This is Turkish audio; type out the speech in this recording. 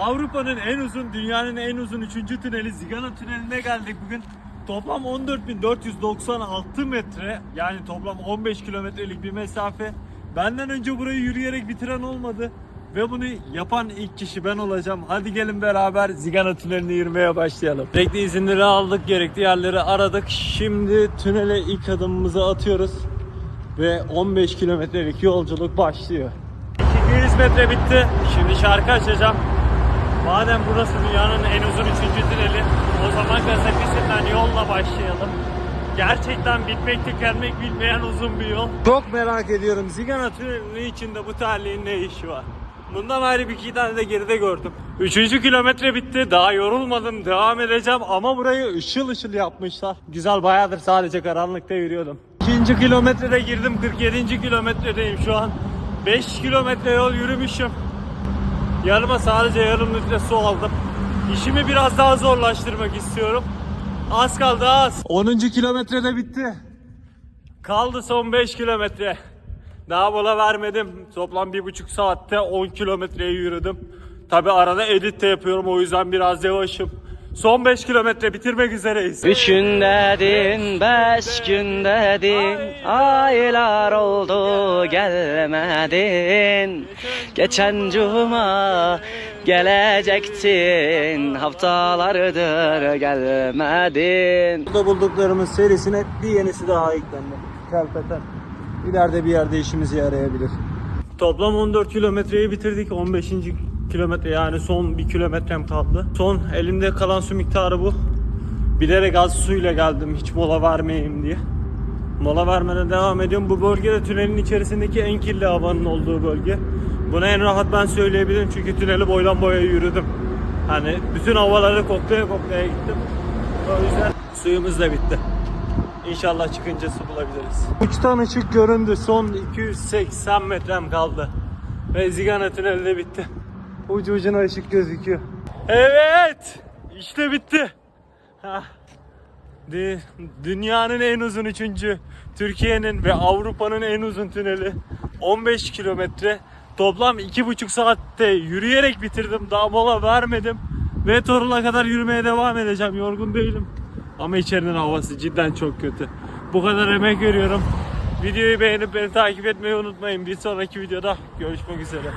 Avrupa'nın en uzun, dünyanın en uzun 3. tüneli Zigana Tüneli'ne geldik bugün. Toplam 14.496 metre yani toplam 15 kilometrelik bir mesafe. Benden önce burayı yürüyerek bitiren olmadı. Ve bunu yapan ilk kişi ben olacağım. Hadi gelin beraber Zigana Tüneli'ni yürümeye başlayalım. Gerekli izinleri aldık, gerekli yerleri aradık. Şimdi tünele ilk adımımızı atıyoruz. Ve 15 kilometrelik yolculuk başlıyor. 200 metre bitti. Şimdi şarkı açacağım. Madem burası dünyanın en uzun üçüncü tüneli, o zaman Gazapisinden yolla başlayalım. Gerçekten bitmek tükenmek bilmeyen uzun bir yol. Çok merak ediyorum Zigana Tüneli'nin içinde bu terliğin ne işi var? Bundan ayrı bir iki tane de geride gördüm. Üçüncü kilometre bitti. Daha yorulmadım. Devam edeceğim ama burayı ışıl ışıl yapmışlar. Güzel bayağıdır sadece karanlıkta yürüyordum. İkinci kilometrede girdim. 47. kilometredeyim şu an. 5 kilometre yol yürümüşüm. Yanıma sadece yarım litre su aldım. İşimi biraz daha zorlaştırmak istiyorum. Az kaldı az. 10. kilometrede bitti. Kaldı son 5 kilometre. Daha mola vermedim. Toplam 1,5 saatte 10 kilometreyi yürüdüm. Tabi arada edit de yapıyorum o yüzden biraz yavaşım. Son 5 kilometre bitirmek üzereyiz. Üç gün dedin, beş gün dedin Aylar oldu gelmedin Geçen cuma gelecektin Haftalardır gelmedin Burada bulduklarımız serisine bir yenisi daha eklendi. Kelpeten. İleride bir yerde işimize yarayabilir. Toplam 14 kilometreyi bitirdik. 15. kilometre yani son bir kilometrem kaldı. Son elimde kalan su miktarı bu. Bilerek az suyla geldim hiç mola vermeyeyim diye. Mola vermeden devam ediyorum. Bu bölgede tünelin içerisindeki en kirli havanın olduğu bölge. Bunu en rahat ben söyleyebilirim çünkü tüneli boydan boya yürüdüm. Hani bütün havaları koklaya koklaya gittim. O yüzden suyumuz da bitti. İnşallah çıkınca su bulabiliriz. Uçtan ışık göründü. Son 280 metrem kaldı. Ve Zigana tüneli de bitti. Ucu ucuna ışık gözüküyor. Evet! İşte bitti. Hah. Dü- Dünyanın en uzun üçüncü, Türkiye'nin ve Avrupa'nın en uzun tüneli. 15 kilometre. Toplam iki buçuk saatte yürüyerek bitirdim. Daha mola vermedim. Ve Torun'a kadar yürümeye devam edeceğim. Yorgun değilim. Ama içerinin havası cidden çok kötü. Bu kadar emek veriyorum. Videoyu beğenip beni takip etmeyi unutmayın. Bir sonraki videoda görüşmek üzere.